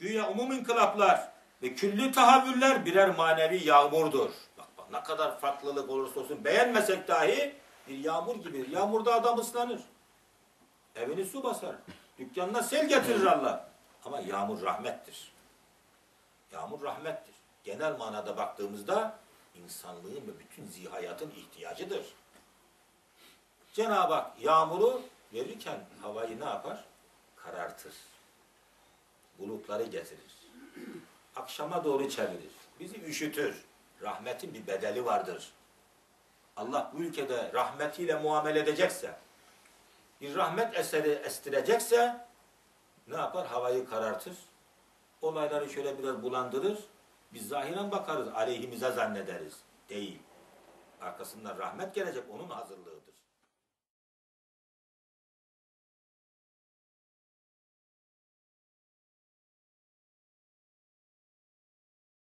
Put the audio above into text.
inkılaplar ve külli tahavvüller birer manevi yağmurdur. Bak bak ne kadar farklılık olursa olsun beğenmesek dahi bir yağmur gibi. Yağmurda adam ıslanır. Evini su basar. Dükkanına sel getirir Allah. Ama yağmur rahmettir. Yağmur rahmettir. Genel manada baktığımızda insanlığın ve bütün zihayatın ihtiyacıdır. Cenab-ı Hak yağmuru verirken havayı ne yapar? Karartır. Bulutları getirir. Akşama doğru çevirir. Bizi üşütür. Rahmetin bir bedeli vardır. Allah bu ülkede rahmetiyle muamele edecekse, bir rahmet eseri estirecekse ne yapar? Havayı karartır. Olayları şöyle biraz bulandırır. Biz zahiren bakarız, aleyhimize zannederiz. Değil. Arkasından rahmet gelecek, onun hazırlığıdır.